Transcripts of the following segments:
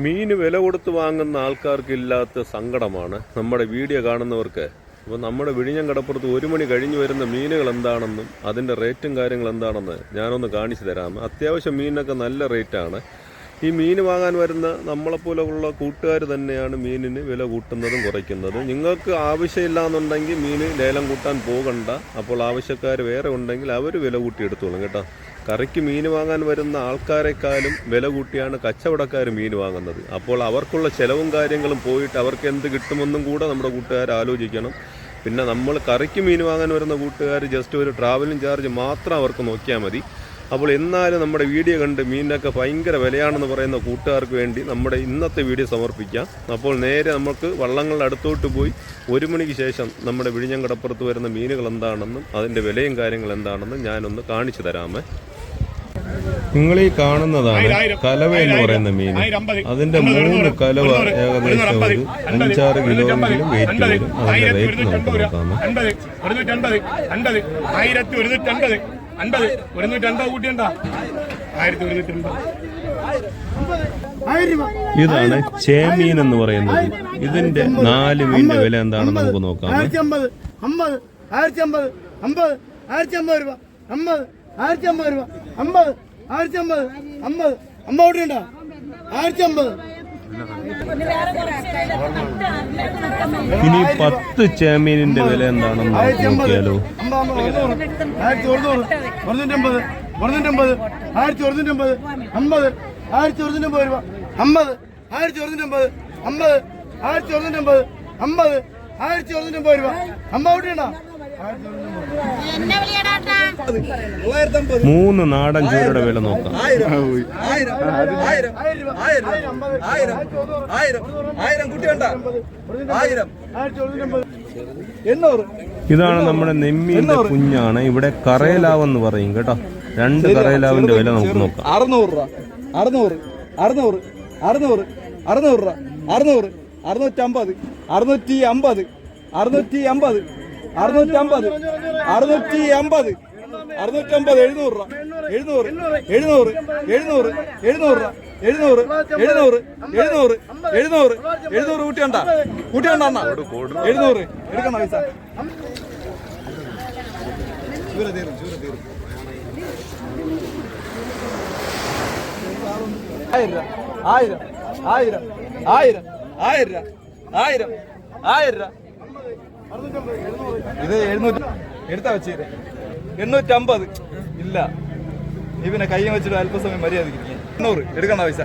മീന് വില കൊടുത്ത് വാങ്ങുന്ന ആൾക്കാർക്കില്ലാത്ത സങ്കടമാണ്. നമ്മുടെ വീഡിയോ കാണുന്നവർക്ക്. അപ്പോൾ നമ്മുടെ വിഴിഞ്ഞം കടപ്പുറത്ത് ഒരു മണി കഴിഞ്ഞ് വരുന്ന മീനുകൾ എന്താണെന്നും അതിന്റെ റേറ്റും കാര്യങ്ങൾ എന്താണെന്ന് ഞാനൊന്ന് കാണിച്ചു തരാം. അത്യാവശ്യം മീനിനൊക്കെ നല്ല റേറ്റാണ്. ഈ മീൻ വാങ്ങാൻ വരുന്ന നമ്മളെപ്പോലുള്ള കൂട്ടുകാർ തന്നെയാണ് മീനിന് വില കൂട്ടുന്നതും കുറയ്ക്കുന്നതും. നിങ്ങൾക്ക് ആവശ്യമില്ല എന്നുണ്ടെങ്കിൽ മീൻ ലേലം കൂട്ടാൻ പോകണ്ട. അപ്പോൾ ആവശ്യക്കാർ വേറെ ഉണ്ടെങ്കിൽ അവർ വില കൂട്ടി എടുത്തോളും കേട്ടോ. കറിക്ക് മീൻ വാങ്ങാൻ വരുന്ന ആൾക്കാരെക്കാളും വില കൂട്ടിയാണ് കച്ചവടക്കാർ മീൻ വാങ്ങുന്നത്. അപ്പോൾ അവർക്കുള്ള ചിലവും കാര്യങ്ങളും പോയിട്ട് അവർക്ക് എന്ത് കിട്ടുമെന്നും കൂടെ നമ്മുടെ കൂട്ടുകാർ ആലോചിക്കണം. പിന്നെ നമ്മൾ കറിക്ക് മീൻ വാങ്ങാൻ വരുന്ന കൂട്ടുകാർ ജസ്റ്റ് ഒരു ട്രാവലിംഗ് ചാർജ് മാത്രം അവർക്ക് നോക്കിയാൽ മതി. അപ്പോൾ എന്നാലും നമ്മുടെ വീഡിയോ കണ്ട് മീനിനൊക്കെ ഭയങ്കര വിലയാണെന്ന് പറയുന്ന കൂട്ടുകാർക്ക് വേണ്ടി നമ്മുടെ ഇന്നത്തെ വീഡിയോ സമർപ്പിക്കാം. അപ്പോൾ നേരെ നമുക്ക് വള്ളങ്ങളുടെ അടുത്തോട്ട് പോയി ഒരു മണിക്ക് ശേഷം നമ്മുടെ വിഴിഞ്ഞം കടപ്പുറത്ത് വരുന്ന മീനുകൾ എന്താണെന്നും അതിന്റെ വിലയും കാര്യങ്ങൾ എന്താണെന്നും ഞാനൊന്ന് കാണിച്ചു തരാമേ. നിങ്ങൾ ഈ കാണുന്നതാണ് കലവ എന്ന് പറയുന്ന മീൻ. അതിന്റെ മൂന്ന് കലവ ഏകദേശം ഒരു അഞ്ചാറ് കിലോയെങ്കിലും വെയിറ്റ് വരും. അതിന്റെ റേറ്റ് നമുക്ക് നോക്കാം അൻപത് അൻപത് കൂട്ടിയണ്ട ആയിരത്തി ഇതാണ് ചേമീൻ എന്ന് പറയുന്നത്. ഇതിന്റെ നാല് മീനിന്റെ വില എന്താണെന്ന് നമുക്ക് നോക്കാം. ആയിരത്തി അമ്പത് അമ്പത് ആയിരത്തി അമ്പത് അമ്പത് ആയിരത്തി അമ്പത് രൂപ അമ്പത് ആയിരത്തി അമ്പത് രൂപ അമ്പത് ആയിരത്തി അമ്പത്. അമ്പത് അമ്പ കൂടി ആയിരത്തി അമ്പത് ഇനി പത്ത് ചേമീനിന്റെ വില എന്താണെന്ന് അമ്പത് നോക്കിയാലോ? അമ്പത് അമ്പത് ആയിരത്തി ഒരുന്നൂറ് ഒരുന്നൂറ്റമ്പത് ഒരുന്നൂറ്റമ്പത് ആയിരത്തി ഒരുന്നൂറ്റമ്പത് അമ്പത്. ആയിരത്തി ഒരുന്നൂറ്റമ്പത് രൂപ. അമ്പത്. ആയിരത്തി ഒരുന്നൂറ്റമ്പത് അമ്പത്. ആയിരത്തി ഒരുന്നൂറ്റമ്പത് അമ്പത്. ആയിരത്തി ഒരുന്നൂറ്റമ്പത് രൂപ. അമ്പത് കൂടി മൂന്ന് നാടൻ ചൂരയുടെ വില നോക്കാം. ഇതാണ് നമ്മുടെ നെമ്മീന്റെ കുഞ്ഞാണ്. ഇവിടെ കറേലാവ് എന്ന് പറയും കേട്ടോ. രണ്ട് കറയലാവിന്റെ വില നമുക്ക് നോക്കാം. അറുന്നൂറ് രൂപ. അറുന്നൂറ് അറുന്നൂറ് അറുന്നൂറ് അറുന്നൂറ് രൂപ. അറുന്നൂറ് അറുന്നൂറ്റമ്പത് അറുന്നൂറ്റി അമ്പത് അറുന്നൂറ്റി അമ്പത് അറുന്നൂറ്റമ്പത്. അറുന്നൂറ്റി അമ്പത് അറുന്നൂറ്റി അമ്പത് എഴുന്നൂറ് രൂപ. എഴുന്നൂറ്. എഴുന്നൂറ്. എഴുന്നൂറ്. എഴുന്നൂറ് രൂപ. എഴുന്നൂറ്. എഴുന്നൂറ്. എഴുന്നൂറ്. എഴുന്നൂറ്. എഴുന്നൂറ് കൂട്ടിയണ്ട കൂട്ടിയണ്ട അണ്ണ എഴുന്നൂറ്. എടുക്കണ പൈസ? ആയിരം. ആയിരം. ആയിരം. ആയിരം. ആയിരം. ആയിരം. ആയിരം. ഇത് എഴുന്നൂറ്റി എടുത്താ വെച്ചേരെ. എണ്ണൂറ്റമ്പത്. ഇല്ല. നീ പിന്നെ കയ്യും വെച്ചിട്ട് അല്പസമയം മര്യാദ എണ്ണൂറ്. എടുക്കണ്ട പൈസ.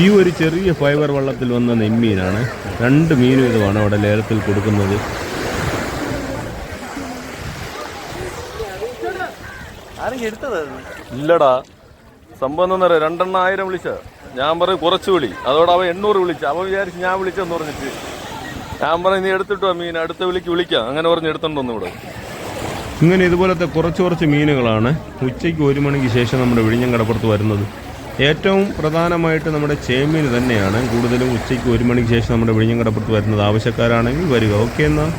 ഈ ഒരു ചെറിയ ഫൈബർ വള്ളത്തിൽ വന്ന നെമ്മീനാണ് രണ്ട് മീൻ വീതമാണ് അവിടെ ലേലത്തിൽ കൊടുക്കുന്നത്. ഇല്ലടാ. സംഭവം എന്താ പറയാ രണ്ടെണ്ണം ആയിരം വിളിച്ച ഞാൻ പറയും കുറച്ച് വിളി. അതോടെ അവ എണ്ണൂറ് വിളിച്ച. അവ വിചാരിച്ച് ഞാൻ വിളിച്ചെന്ന് പറഞ്ഞിട്ട് ഞാൻ പറഞ്ഞു നീ എടുത്തിട്ടോ മീൻ. അടുത്ത വിളിക്ക് വിളിക്കാം. അങ്ങനെ പറഞ്ഞ് എടുത്തോണ്ടൊന്നും ഇവിടെ. ഇങ്ങനെ ഇതുപോലത്തെ കുറച്ച് കുറച്ച് മീനുകളാണ് ഉച്ചയ്ക്ക് ഒരു മണിക്ക് ശേഷം നമ്മുടെ വിഴിഞ്ഞം കടപ്പുറത്ത് വരുന്നത്. ഏറ്റവും പ്രധാനമായിട്ട് നമ്മുടെ ചേമീൻ തന്നെയാണ് കൂടുതലും ഉച്ചയ്ക്ക് ഒരു മണിക്ക് ശേഷം നമ്മുടെ വിഴിഞ്ഞം കടപ്പുറത്ത് വരുന്നത്. ആവശ്യക്കാരാണെങ്കിൽ വരിക. ഓക്കെ എന്നാൽ